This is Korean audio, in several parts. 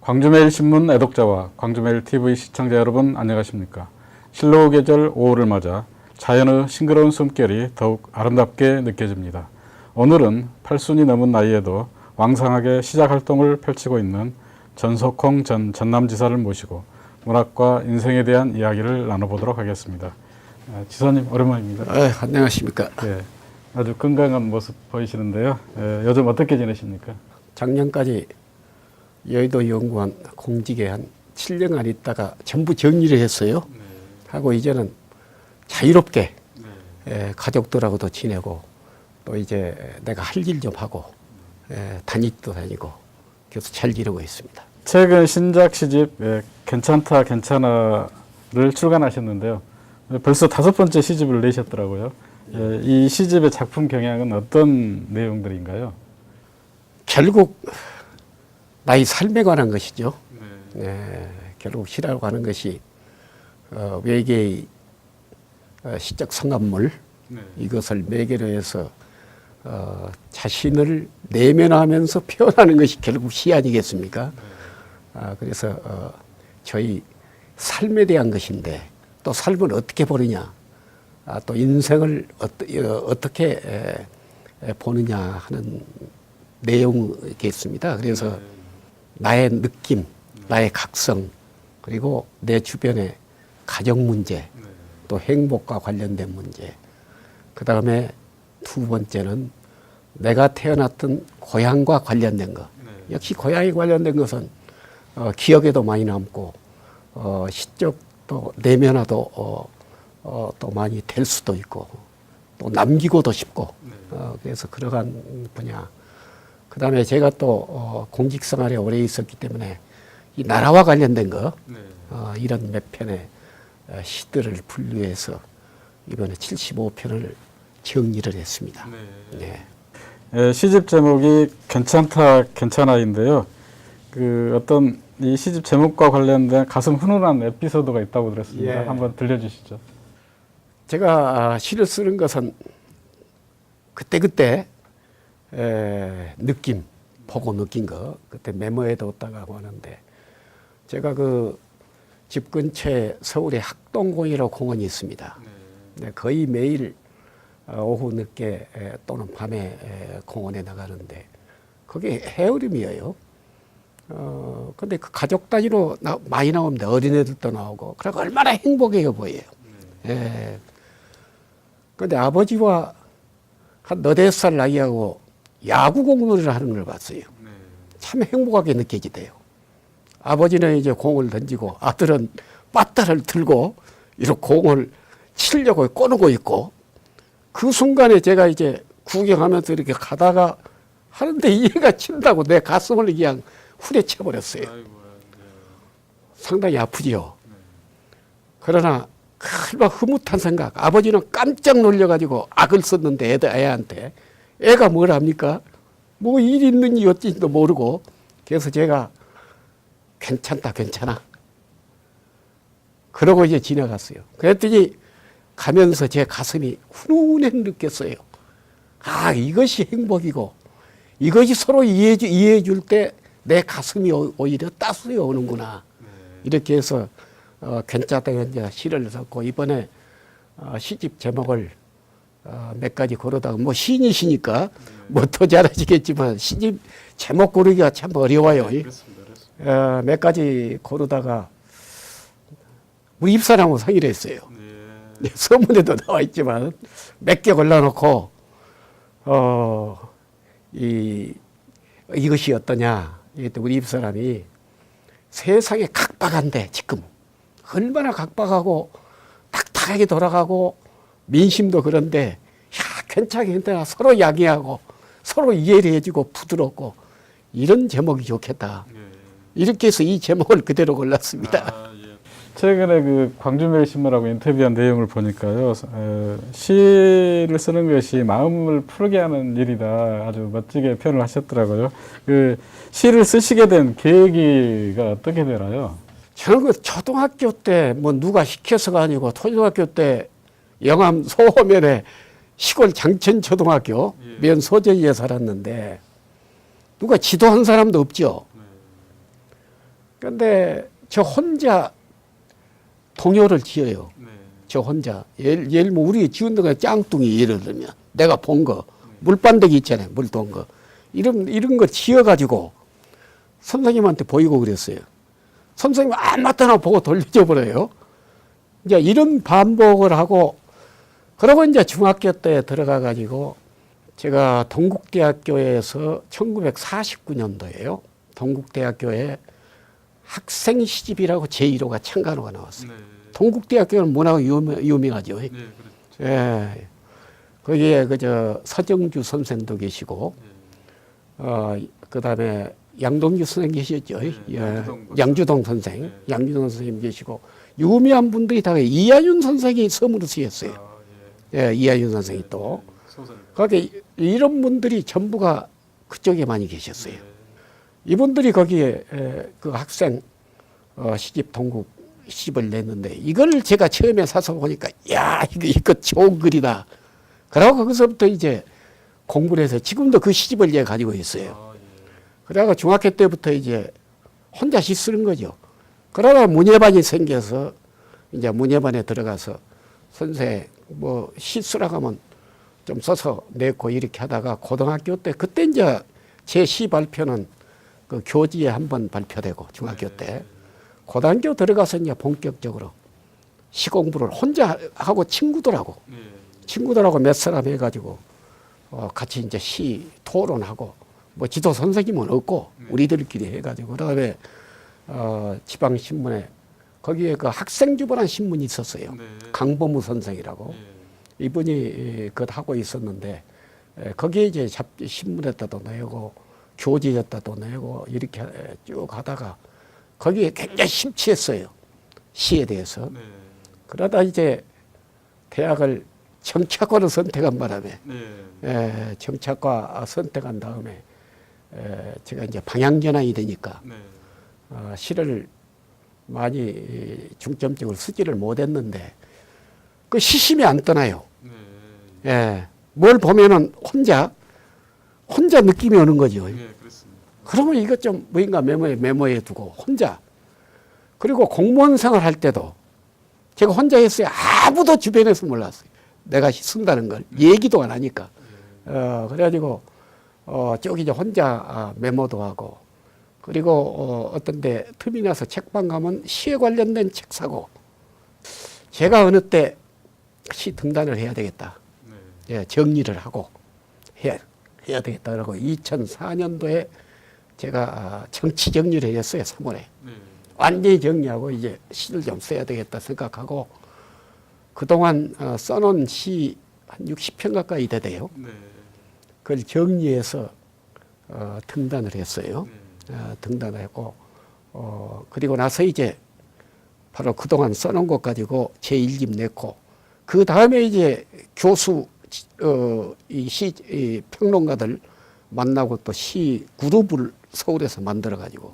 광주매일신문 애독자와 광주매일TV 시청자 여러분 안녕하십니까. 실로 계절 5월을 맞아 자연의 싱그러운 숨결이 더욱 아름답게 느껴집니다. 오늘은 8순이 넘은 나이에도 왕성하게 시작 활동을 펼치고 있는 전석홍 전 전남지사를 모시고 문학과 인생에 대한 이야기를 나눠보도록 하겠습니다. 아, 지사님 오랜만입니다. 아, 안녕하십니까. 예, 아주 건강한 모습 보이시는데요. 예, 요즘 어떻게 지내십니까? 작년까지 여의도 연구원 공직에 한 7년간 있다가 전부 정리를 했어요. 하고 이제는 자유롭게 에, 가족들하고도 지내고 또 이제 내가 할 일 좀 하고 에, 다니기도 다니고 그래서 잘 지내고 있습니다. 최근 신작 시집 예, 괜찮다 괜찮아를 출간하셨는데요. 벌써 다섯 번째 시집을 내셨더라고요. 예, 이 시집의 작품 경향은 어떤 내용들인가요? 결국 나의 삶에 관한 것이죠. 네, 결국 시라고 하는 것이 어, 외계의 어, 시적 성합물 이것을 매개로 해서 어, 자신을 내면하면서 표현하는 것이 결국 시 아니겠습니까? 아, 그래서 어, 저희 삶에 대한 것인데 또 삶을 어떻게 보느냐, 아, 또 인생을 어, 에, 보느냐 하는 내용이겠습니다. 그래서 나의 느낌, 나의 각성, 그리고 내 주변의 가정 문제, 또 행복과 관련된 문제, 그 다음에 두 번째는 내가 태어났던 고향과 관련된 것. 역시 고향에 관련된 것은 어, 기억에도 많이 남고 어, 시적도 내면화도 어, 어, 또 많이 될 수도 있고 또 남기고도 싶고 어, 그래서 그러한 분야. 그 다음에 제가 또 어, 공직 생활에 오래 있었기 때문에 이 나라와 관련된 거 어, 이런 몇 편의 어, 시들을 분류해서 이번에 75편을 정리를 했습니다. 네. 예, 시집 제목이 괜찮다 괜찮아인데요. 그 어떤 이 시집 제목과 관련된 가슴 훈훈한 에피소드가 있다고 들었습니다. 예. 한번 들려주시죠. 제가 아, 시를 쓰는 것은 그때 그때 에, 느낌, 보고 느낀 거 그때 메모해 뒀다고 하는데 제가 그 집 근처에 서울에 학동공이라고 공원이 있습니다. 네, 거의 매일 어, 오후 늦게 에, 또는 밤에 에, 공원에 나가는데 그게 해어림이에요. 어, 근데 그 가족 단위로 나, 많이 나오는데 어린애들도 나오고, 그러고 얼마나 행복해요 보여요. 예. 근데 아버지와 한 너댓 살 나이하고 야구 공놀이를 하는 걸 봤어요. 참 행복하게 느껴지대요. 아버지는 이제 공을 던지고 아들은 빠따를 들고 이렇게 공을 치려고 꺼내고 있고 그 순간에 제가 이제 구경하면서 이렇게 가다가 하는데 얘가 친다고 내 가슴을 그냥 후려쳐 버렸어요. 상당히 아프지요. 그러나 얼마 흐뭇한 생각. 아버지는 깜짝 놀려가지고 악을 썼는데 애들 애한테 애가 뭘 합니까? 뭐 일 있는지 어찌지도 모르고 그래서 제가 괜찮다 괜찮아. 그러고 이제 지나갔어요. 그랬더니 가면서 제 가슴이 훈훈해 느꼈어요. 아 이것이 행복이고 이것이 서로 이해해, 주- 이해해 줄 때 내 가슴이 오- 오히려 따스해 오는구나. 이렇게 해서 어, 괜찮다 이제 시를 썼고 이번에 어, 시집 제목을 어, 몇 가지 고르다가 뭐 시인이시니까 뭐 더 잘하시겠지만 시집 제목 고르기가 참 어려워요. 어, 몇 가지 고르다가 우리 입사람하고 상의를 했어요. 네, 서문에도 나와 있지만 몇 개 골라놓고 어, 이 이것이 어떠냐? 이때 우리 입사람이 세상에 각박한데 지금 얼마나 각박하고 딱딱하게 돌아가고 민심도 그런데 야 괜찮게 괜찮아 서로 양해하고 서로 이해를 해주고 부드럽고 이런 제목이 좋겠다. 이렇게 해서 이 제목을 그대로 골랐습니다. 최근에 그 광주매일 신문하고 인터뷰한 내용을 보니까요, 에, 시를 쓰는 것이 마음을 푸르게 하는 일이다. 아주 멋지게 표현을 하셨더라고요. 그 시를 쓰시게 된 계기가 어떻게 되나요? 저는 그 초등학교 때 뭐 누가 시켜서가 아니고 초등학교 때 영암 소호면에 시골 장천 초등학교 면 소저리에 살았는데 누가 지도한 사람도 없죠. 그런데 저 혼자 동요를 지어요. 저 혼자 예를, 예를 뭐 우리 지은 데가 짱뚱이 예를 들면 내가 본 거 물반대기 있잖아요 물 돈 거 이런 이런 거 지어가지고 선생님한테 보이고 그랬어요. 선생님 아무것도나 보고 돌려줘 버려요. 이제 이런 반복을 하고 그러고 이제 중학교 때 들어가 가지고 제가 동국대학교에서 1949년도에요. 동국대학교에 학생 시집이라고 제1호가 창간호가 나왔어요. 동국대학교는 문화가 유명, 유명하죠. 예. 거기에 그저 서정주 선생도 계시고, 어, 그 다음에 양동규 선생 계셨죠. 예. 양주동 양주동 선생, 양주동 선생님 계시고, 유명한 분들이 다 이하윤 선생이 서문을 쓰였어요. 예, 이하윤 선생이 또. 거기 이런 분들이 전부가 그쪽에 많이 계셨어요. 이분들이 거기에 에, 그 학생 어, 시집 동국 시집을 냈는데 이걸 제가 처음에 사서 보니까 야 이거 이거 좋은 글이다. 그러고 거기서부터 이제 공부를 해서 지금도 그 시집을 제가 가지고 있어요. 그래가 중학교 때부터 이제 혼자 시 쓰는 거죠. 그러다 문예반이 생겨서 이제 문예반에 들어가서 선생 뭐시 쓰라고 하면 좀 써서 내고 이렇게 하다가 고등학교 때 그때 이제 제 시 발표는 그 교지에 한 번 발표되고 중학교 때 고등학교 들어가서 이제 본격적으로 시 공부를 혼자 하고 친구들하고 친구들하고 몇 사람 해가지고 어 같이 이제 시 토론하고 뭐 지도 선생님은 없고 우리들끼리 해가지고 그다음에 어 지방 신문에 거기에 그 학생주보라는 신문이 있었어요. 강범우 선생이라고. 이분이 그 하고 있었는데 에, 거기에 이제 잡 신문에다도 내고 교지에다도 내고 이렇게 쭉 하다가 거기에 굉장히 심취했어요 시에 대해서 그러다 이제 대학을 정착과를 선택한 바람에 에, 정착과 선택한 다음에 에, 제가 이제 방향 전환이 되니까 어, 시를 많이 중점적으로 쓰지를 못했는데 그 시심이 안 떠나요. 예. 뭘 보면은 혼자 혼자 느낌이 오는 거죠. 그러면 이것 좀 뭐인가 메모에 메모해 두고 혼자 그리고 공무원 생활 할 때도 제가 혼자 했어요. 아무도 주변에서 몰랐어요. 내가 쓴다는 걸 얘기도 안 하니까. 어 그래가지고 어 저기 이제 혼자 아, 메모도 하고 그리고 어, 어떤데 틈이 나서 책방 가면 시에 관련된 책 사고 제가 어느 때 시 등단을 해야 되겠다. 예, 정리를 하고 해야, 해야 되겠다. 그러고 2004년도에 제가 아, 정치 정리를 했어요. 3월에. 완전히 정리하고 이제 시를 좀 써야 되겠다 생각하고 그동안 어, 써놓은 시 한 60편 가까이 되대요. 그걸 정리해서 어, 등단을 했어요. 어, 등단을 했고 어, 그리고 나서 이제 바로 그동안 써놓은 것 가지고 제 1집 냈고 그 다음에 이제 교수 어, 이 시 이 평론가들 만나고 또 시 그룹을 서울에서 만들어 가지고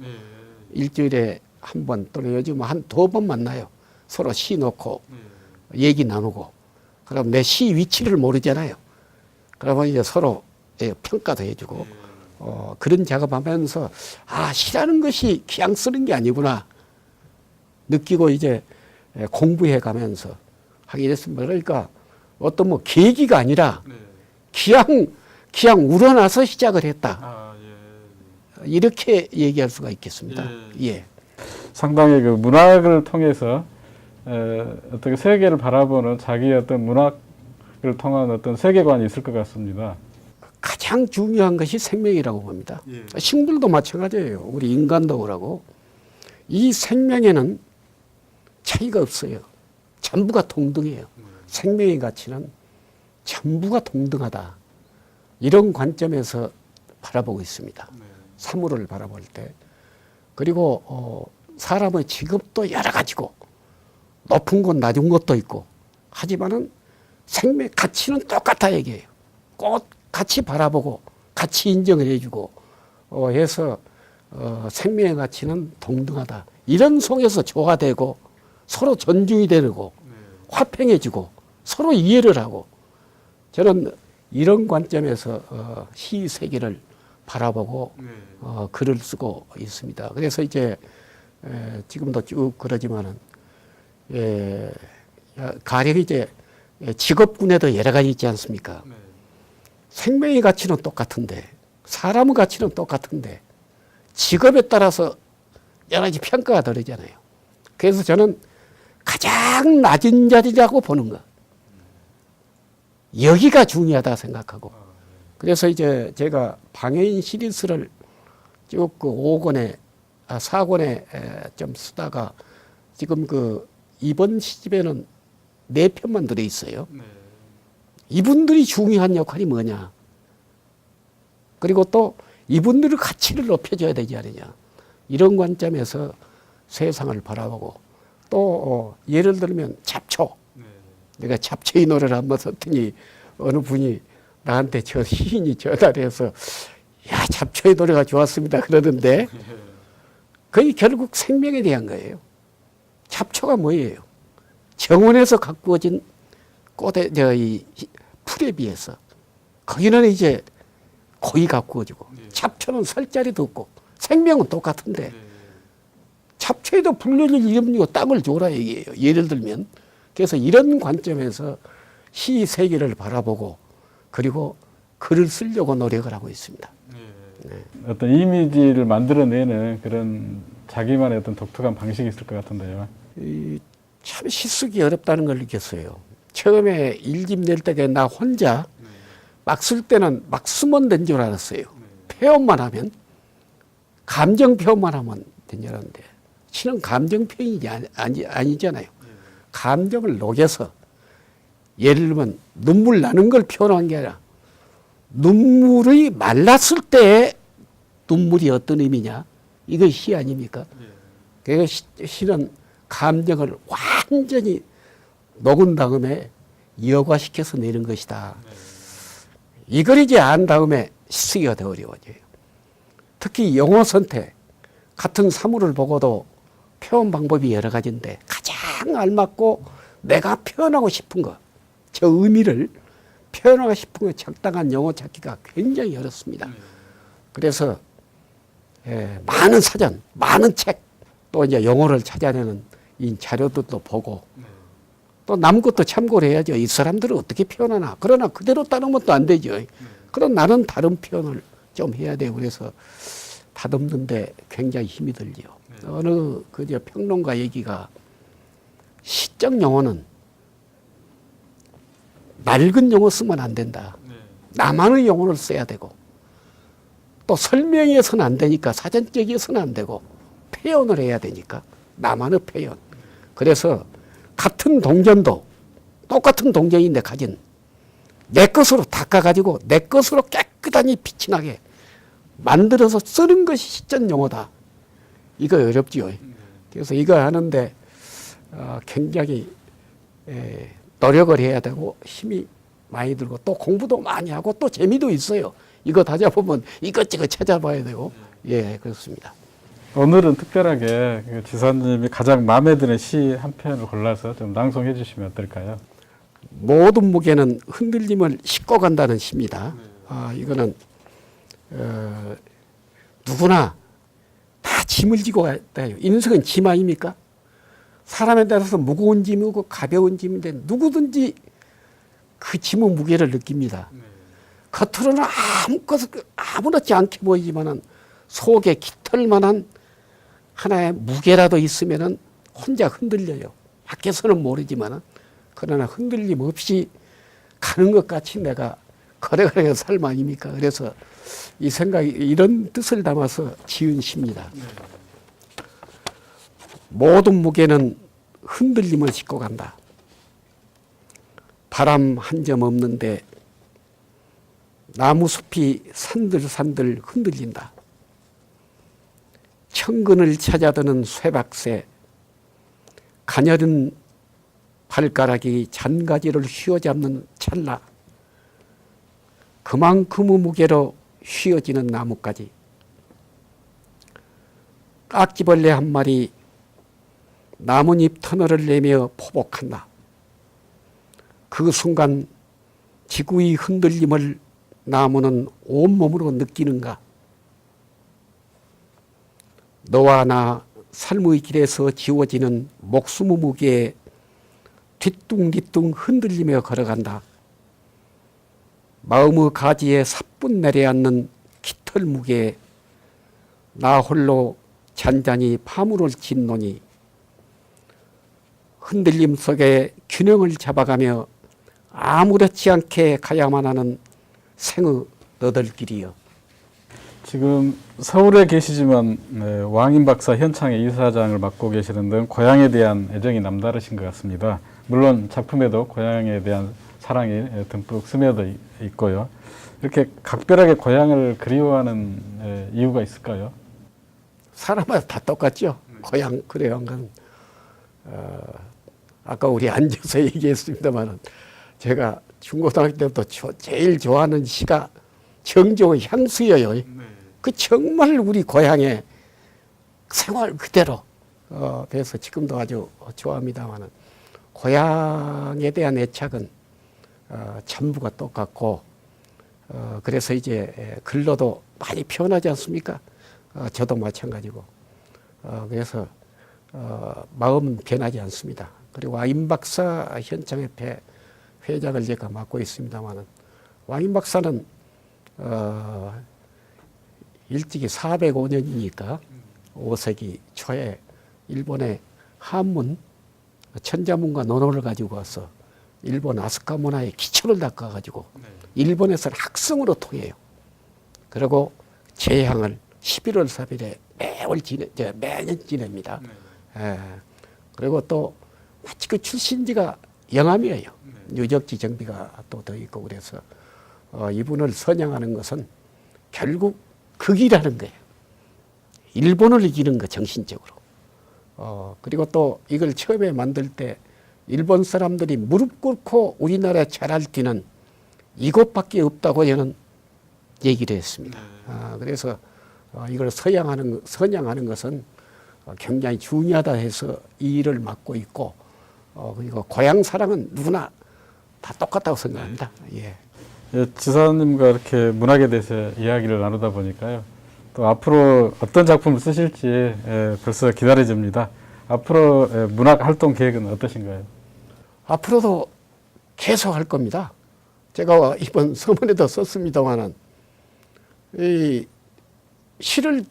일주일에 한 번 또는 요즘 한 두 번 만나요. 서로 시 놓고 얘기 나누고. 그럼 내 시 위치를 모르잖아요. 그러면 이제 서로 예, 평가도 해주고 어, 그런 작업하면서 아 시라는 것이 그냥 쓰는 게 아니구나. 느끼고 이제 예, 공부해 가면서 하게 됐습니다. 그러니까 어떤 뭐 계기가 아니라 그냥 그냥 우러나서 시작을 했다 이렇게 얘기할 수가 있겠습니다. 예. 상당히 그 문학을 통해서 에, 어떻게 세계를 바라보는 자기의 어떤 문학을 통한 어떤 세계관이 있을 것 같습니다. 가장 중요한 것이 생명이라고 봅니다. 식물도 마찬가지예요. 우리 인간도 그러고 이 생명에는 차이가 없어요. 전부가 동등해요. 생명의 가치는 전부가 동등하다. 이런 관점에서 바라보고 있습니다. 사물을 바라볼 때. 그리고 어, 사람의 직업도 여러 가지고 높은 곳 낮은 곳도 있고 하지만은 생명 가치는 똑같아 얘기해요. 꼭 같이 바라보고 같이 인정을 해주고 어, 해서 어, 생명의 가치는 동등하다. 이런 속에서 조화되고 서로 존중이 되고 화평해지고 서로 이해를 하고 저는 이런 관점에서 어, 시 세계를 바라보고 어, 글을 쓰고 있습니다. 그래서 이제 에, 지금도 쭉 그러지만은 예, 야, 가령 이제 예, 직업군에도 여러 가지 있지 않습니까? 생명의 가치는 똑같은데 사람의 가치는 똑같은데 직업에 따라서 여러 가지 평가가 다르잖아요. 그래서 저는 가장 낮은 자리라고 보는 거. 여기가 중요하다 생각하고. 그래서 이제 제가 방해인 시리즈를 쭉 그 5권에, 아, 4권에 좀 쓰다가 지금 그 이번 시집에는 네 편만 들어 있어요. 이분들이 중요한 역할이 뭐냐. 그리고 또 이분들의 가치를 높여줘야 되지 않느냐. 이런 관점에서 세상을 바라보고 또 어, 예를 들면 잡초. 내가 잡초의 노래를 한번 썼더니 어느 분이 나한테 저 시인이 전화를 해서 야 잡초의 노래가 좋았습니다. 그러는데. 그게 결국 생명에 대한 거예요. 잡초가 뭐예요? 정원에서 가꾸어진 꽃에 저이 풀에 비해서. 거기는 이제 고이 가꾸어지고 잡초는 설 자리도 없고 생명은 똑같은데. 잡초에도 불려질 이름이고 땅을 줘라 얘기예요. 예를 들면. 그래서 이런 관점에서 시 세계를 바라보고 그리고 글을 쓰려고 노력을 하고 있습니다. 어떤 이미지를 만들어내는 그런 자기만의 어떤 독특한 방식이 있을 것 같은데요. 이, 참 시쓰기 어렵다는 걸 느꼈어요. 처음에 일집 낼때나 혼자 막 쓸 때는 막 쓰면 된 줄 알았어요. 표현만 하면 감정 표현만 하면 된 줄 알았는데 실은 감정 표현이 아니, 아니, 아니잖아요. 감정을 녹여서 예를 들면 눈물 나는 걸 표현한 게 아니라 눈물이 말랐을 때 눈물이 어떤 의미냐 이거 시 아닙니까? 그 시- 시는 감정을 완전히 녹은 다음에 여과시켜서 내는 것이다. 이걸 이제 안 다음에 쓰기가 더 어려워져요. 특히 영어 선택 같은 사물을 보고도 표현 방법이 여러 가지인데 가장 알맞고 내가 표현하고 싶은 거, 저 의미를 표현하고 싶은 거 적당한 영어 찾기가 굉장히 어렵습니다. 그래서 예, 많은 사전, 많은 책, 또 이제 영어를 찾아내는 이 자료들도 보고 또 남 것도 참고를 해야죠. 이 사람들은 어떻게 표현하나. 그러나 그대로 따르면 또안 되죠. 그럼 나는 다른 표현을 좀 해야 되고 그래서 다듬는데 굉장히 힘이 들죠. 어느 그저 평론가 얘기가 시적 영어는 낡은 영어 쓰면 안 된다. 나만의 영어를 써야 되고 또 설명해서는 안 되니까 사전적이어서는 안 되고 표현을 해야 되니까 나만의 표현. 그래서 같은 동전도 똑같은 동전인데 가진 내 것으로 닦아가지고 내 것으로 깨끗하니 빛이 나게 만들어서 쓰는 것이 시전 용어다. 이거 어렵지요. 그래서 이거 하는데 어, 굉장히 에, 노력을 해야 되고 힘이 많이 들고 또 공부도 많이 하고 또 재미도 있어요. 이거 다잡으면 이것저것 찾아봐야 되고 예 그렇습니다. 오늘은 특별하게 그 지사님이 가장 마음에 드는 시 한 편을 골라서 좀 낭송해 주시면 어떨까요? 모든 무게는 흔들림을 싣고 간다는 시입니다. 아, 이거는 어, 누구나 다 짐을 지고 가요. 인생은 짐 아닙니까? 사람에 따라서 무거운 짐이고 가벼운 짐인데 누구든지 그 짐의 무게를 느낍니다. 겉으로는 아무것도 아무렇지 않게 보이지만은 속에 깃털만한 하나의 무게라도 있으면은 혼자 흔들려요. 밖에서는 모르지만은 그러나 흔들림 없이 가는 것 같이 내가 걸어가는 삶 아닙니까? 그래서 이 생각이 이런 뜻을 담아서 지은 시입니다. 모든 무게는 흔들림을 싣고 간다. 바람 한 점 없는데 나무 숲이 산들산들 흔들린다. 청근을 찾아드는 쇠박새, 가녀린 발가락이 잔가지를 휘어잡는 찰나 그만큼의 무게로 휘어지는 나뭇가지 깍지벌레 한 마리 나뭇잎 터널을 내며 포복한다. 그 순간 지구의 흔들림을 나무는 온몸으로 느끼는가? 너와 나 삶의 길에서 지워지는 목숨의 무게에 뒤뚱뒤뚱 흔들리며 걸어간다. 마음의 가지에 사뿐 내려앉는 깃털 무게에 나 홀로 잔잔히 파물을 짓노니 흔들림 속에 균형을 잡아가며 아무렇지 않게 가야만 하는 생의 너덜길이여. 지금 서울에 계시지만 네, 왕인 박사 현창의 이사장을 맡고 계시는 등 고향에 대한 애정이 남다르신 것 같습니다. 물론 작품에도 고향에 대한 사랑이 에, 듬뿍 스며져 있- 있고요. 이렇게 각별하게 고향을 그리워하는 에, 이유가 있을까요? 사람마다 다 똑같죠. 고향. 건 어, 아까 우리 앉아서 얘기했습니다만은 제가 중고등학교 때부터 조- 제일 좋아하는 시가 정조 향수예요. 그 정말 우리 고향의 생활 그대로 어, 그래서 지금도 아주 좋아합니다만은 고향에 대한 애착은 어, 전부가 똑같고 어, 그래서 이제 에, 글로도 많이 표현하지 않습니까? 어, 저도 마찬가지고 어, 그래서 어, 마음은 변하지 않습니다. 그리고 와인 박사 현장협회 회장을 제가 맡고 있습니다만은 와인 박사는 어, 일찍이 405년이니까 5세기 초에 일본의 한문 천자문과 논어를 가지고 와서 일본 아스카 문화의 기초를 닦아가지고 일본에서는 학성으로 통해요. 그리고 제향을 11월 3일에 매월 지내, 저 매년 지냅니다. 예. 그리고 또 마치 그 출신지가 영암이에요. 유적지 정비가 또 더 있고 그래서 어, 이분을 선양하는 것은 결국 극이라는 거예요. 일본을 이기는 거 정신적으로. 어, 그리고 또 이걸 처음에 만들 때 일본 사람들이 무릎 꿇고 우리나라에 잘할 때는 이것밖에 없다고 저는 얘기를 했습니다. 아, 그래서 어, 이걸 서양하는 거- 선양하는 것은 어, 굉장히 중요하다 해서 이 일을 맡고 있고 어, 그리고 고향 사랑은 누구나 다 똑같다고 생각합니다. 예. 예, 지사님과 이렇게 문학에 대해서 이야기를 나누다 보니까요. 또 앞으로 어떤 작품을 쓰실지 예, 벌써 기다려집니다. 앞으로 예, 문학 활동 계획은 어떠신가요? 앞으로도 계속 할 겁니다. 제가 이번 서문에도 썼습니다만은 이 시를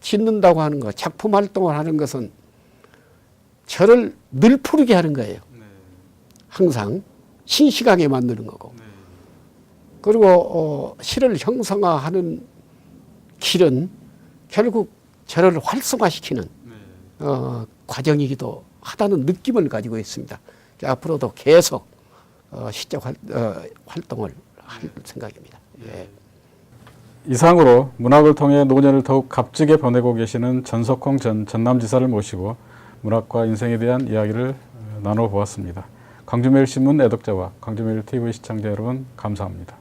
짓는다고 하는 거, 작품 활동을 하는 것은 저를 늘 푸르게 하는 거예요. 항상 신시하게 만드는 거고. 그리고 어, 시를 형성화하는 길은 결국 저를 활성화시키는 어, 과정이기도 하다는 느낌을 가지고 있습니다. 앞으로도 계속 어, 시적 활, 어, 활동을 할 생각입니다. 예. 이상으로 문학을 통해 노년을 더욱 값지게 보내고 계시는 전석홍 전 전남지사를 모시고 문학과 인생에 대한 이야기를 어, 나눠보았습니다. 광주매일신문 애독자와 광주매일TV 시청자 여러분 감사합니다.